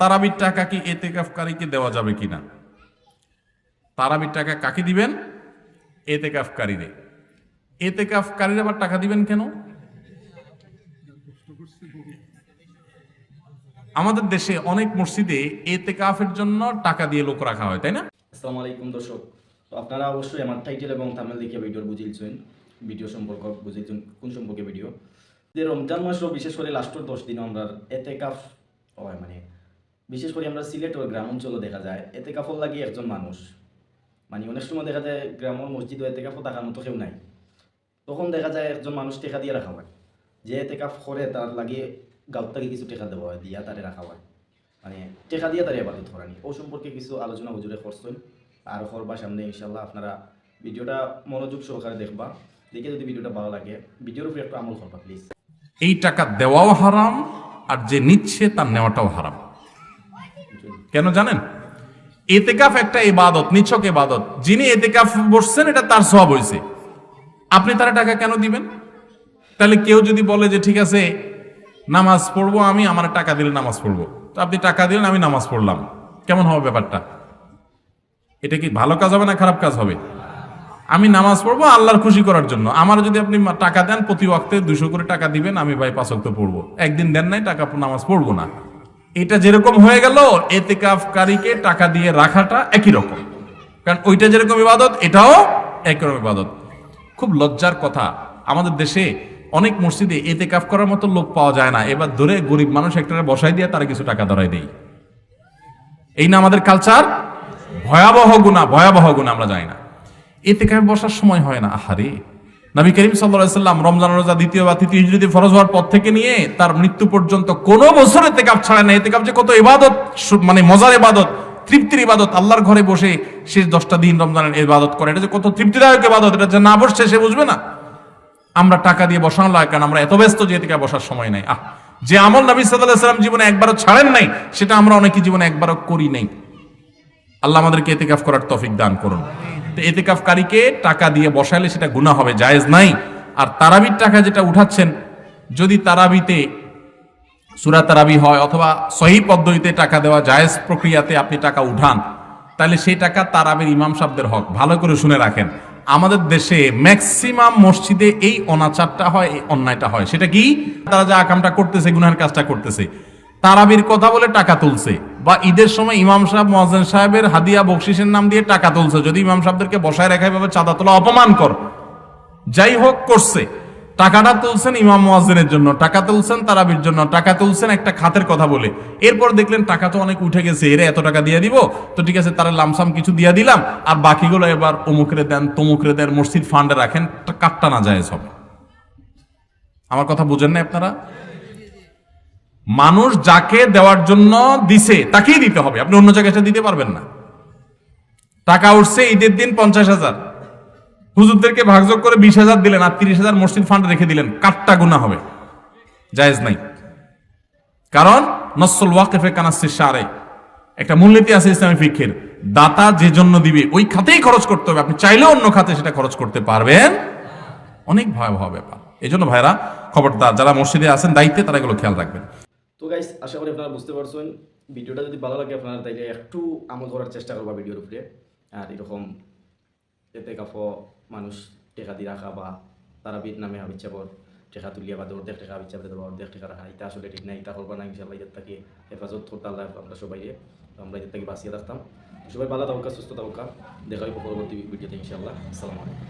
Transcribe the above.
তারাবির টাকা কি এতেকাফকারীকে দেওয়া যাবে কিনা? তারাবির টাকা কাকে দিবেন? এতেকাফকারীরে। এতেকাফকারীরা আবার টাকা দিবেন কেন? আমাদের দেশে অনেক মসজিদে এতেকাফের জন্য টাকা দিয়ে লোক রাখা হয়, তাই না? আসসালামু আলাইকুম দর্শক। তো আপনারা অবশ্যই আমার টাইটেল এবং থামেল দেখে ভিডিওর বুঝিয়েছেন ভিডিও সম্পর্ক বুঝিয়েছেন কোন সম্পর্কে ভিডিও যে রমজান মাসও বিশেষ করে লাস্টের দশ দিন আমরা এতে কাফ হয় মানে বিশেষ করে আমরা সিলেট ও গ্রাম অঞ্চলে দেখা যায়। এতে কাফল লাগে একজন মানুষ। মানে অনেক সময় দেখা যায় গ্রাম মসজিদ এতে কাফও থাকার মতো কেউ নাই। তখন দেখা যায় একজন মানুষ টেকা দিয়ে রাখা হয়। যে এতে কাফ করে তার লাগে গাঁত থেকে কিছু টেকা দেওয়া হয়, দিয়া তারে রাখা হয়। মানে টেকা দিয়ে তার এবাদত করানি ও সম্পর্কে কিছু আলোচনা হুজুরে করছেন। আর করবা সামনে ইনশাল্লাহ আপনারা ভিডিওটা মনোযোগ সহকারে দেখবা। দেখে যদি ভিডিওটা ভালো লাগে, ভিডিওর উপরে একটু আমল করবা প্লিজ এই টাকা দেওয়াও হারাম, আর যে নিচ্ছে তার নেওয়াটাও হারাম। কেন জানেন? এতেকাফ একটা ইবাদত, নিছক ইবাদত। যিনি এতেকাফ বসছেন, এটা তার সব হয়েছে আপনি তারা টাকা কেন দিবেন? তাহলে কেউ যদি বলে যে, ঠিক আছে, নামাজ পড়ব আমি, আমার টাকা দিলে নামাজ পড়ব। তো আপনি টাকা দিলেন, আমি নামাজ পড়লাম। কেমন হবে ব্যাপারটা? এটা কি ভালো কাজ হবে না খারাপ কাজ হবে? আমি নামাজ পড়ব আল্লাহর খুশি করার জন্য। আমার যদি আপনি টাকা দেন, প্রতি ওয়াক্তে দুশো করে টাকা দিবেন, আমি ভাই পাঁচ ওয়াক্ত পড়ব। একদিন দেন নাই, টাকা নামাজ পড়ব না। এটা যেরকম হয়ে গেল, এতেকাফকারীকে টাকা দিয়ে রাখাটা একই রকম। কারণ ওইটা যেরকম ইবাদত, এটাও একই রকম ইবাদত। খুব লজ্জার কথা, আমাদের দেশে অনেক মসজিদে এতেকাফ করার মতো লোক পাওয়া যায় না। এবার ধরে গরিব মানুষ একটা বসাই দিয়ে তারা কিছু টাকা ধরাই দেই এই না আমাদের কালচার ভয়াবহ গুণা ভয়াবহ গুণা আমরা যাই না। এতে বসার সময় হয় না। আহারে নবী করিম সাল্লাম রমজান, রোজা, দ্বিতীয় বা তৃতীয় হিজরিতে ফরজ হওয়ার পর থেকে নিয়ে তার মৃত্যু পর্যন্ত কোনো বছর এতে কাপ ছাড়ে না এতে কাপ যে কত ইবাদত মানে মজার ইবাদত, তৃপ্তির ইবাদত, আল্লাহর ঘরে বসে শেষ দশটা দিন রমজানের ইবাদত করে। এটা যে কত তৃপ্তিদায়ক ইবাদত, এটা যে না বসছে সে বুঝবে না। আমরা টাকা দিয়ে বসানো লাগে, কারণ আমরা এত ব্যস্ত যে এদিকে বসার সময় নাই। আহ, যে আমল নবী সাল্লাহ সাল্লাম জীবনে একবারও ছাড়েন নাই, সেটা আমরা অনেকে জীবনে একবারও করি নাই। আল্লাহ আমাদেরকে এতেকাফ করার তফিক দান করুন। তো এতেকাফকারীকে টাকা দিয়ে বসাইলে সেটা গুনাহ হবে, জায়েজ নাই। আর তারাবির টাকা যেটা উঠাচ্ছেন, যদি তারাবিতে সুরা তারাবি হয় অথবা সহি পদ্ধতিতে টাকা দেওয়া জায়েজ প্রক্রিয়াতে আপনি টাকা উঠান, তাহলে সেই টাকা তারাবির ইমাম সাহেবদের হক। ভালো করে শুনে রাখেন, আমাদের দেশে ম্যাক্সিমাম মসজিদে এই অনাচারটা হয়, এই অন্যায়টা হয়। সেটা কি? তারা যা আকামটা করতেছে গুনার কাজটা করতেছে। তারাবির কথা বলে টাকা তুলছে। বা ঈদের সময় ইমাম সাহেব মহাজেন সাহেবের হাদিয়া বকশিসের নাম দিয়ে টাকা তুলছে। যদি ইমাম সাহেবদেরকে বসায় রেখা ভাবে চাঁদা তোলা অপমান কর। যাই হোক, করছে। টাকাটা তুলছেন ইমাম মুয়াজ্জিনের জন্য। টাকা তুলছেন তারাবির জন্য। টাকা তুলছেন একটা খাতের কথা বলে। এরপর দেখলেন টাকা তো অনেক উঠে গেছে। এরা, এত টাকা দিয়ে দিব? তো ঠিক আছে, তারা লামসাম কিছু দিয়ে দিলাম। আর বাকিগুলো এবার অমুকরে দেন, তমুকরে দেন, মসজিদ ফান্ডে রাখেন। কাটটা না যায় সব। আমার কথা বুঝেন না আপনারা? মানুষ যাকে দেওয়ার জন্য দিছে, তাকেই দিতে হবে। আপনি অন্য জায়গায় দিতে পারবেন না। টাকা উঠছে, ঈদের দিন পঞ্চাশ হাজার। হুজুরদেরকে ভাগযোগ করে বিশ হাজার দিলেন আর তিরিশ হাজার মসজিদ ফান্ড রেখে দিলেন। কাটটা গুণা হবে। জায়েজ নাই। কারণ নসল ওয়াকিফে কানাসি সারে একটা মূলনীতি আছে ইসলামী ফিক্ষের দাতা যে জন্য দিবে, ওই খাতেই খরচ করতে হবে। আপনি চাইলেও অন্য খাতে সেটা খরচ করতে পারবেন। অনেক ভয়াবহ ব্যাপার। এই জন্য ভাইরা খবরদার যারা মসজিদে আছেন, দায়িত্বে তারা এগুলো খেয়াল রাখবেন। তো গাইস আশা করি আপনারা বুঝতে পারছেন, ভিডিওটা যদি ভালো লাগে আপনারা তাইলে একটু আমল করার চেষ্টা করবা ভিডিওর উপরে। আর এরকম এতে কাফ, মানুষ টেকা দিয়ে রাখা বা তারা বিদ নামে হাবিচ্ছাবর টেকা তুলিয়া বা অর্ধেক টেকা হাবিচ্ছাবে দেবো অর্ধেক টেকা রাখা, এটা আসলে ঠিক না এটা করবা না ইনশাল্লাহ এদের থেকে হেফাজত করতে আল্লাহ আমরা সবাই আমরা এদের থেকে বাঁচিয়ে রাখতাম। সবাই ভালো থাকুকা, সুস্থ থাকুকা, দেখা হইব পরবর্তী ভিডিওতে ইনশাল্লাহ আসসালামু আলাইকুম।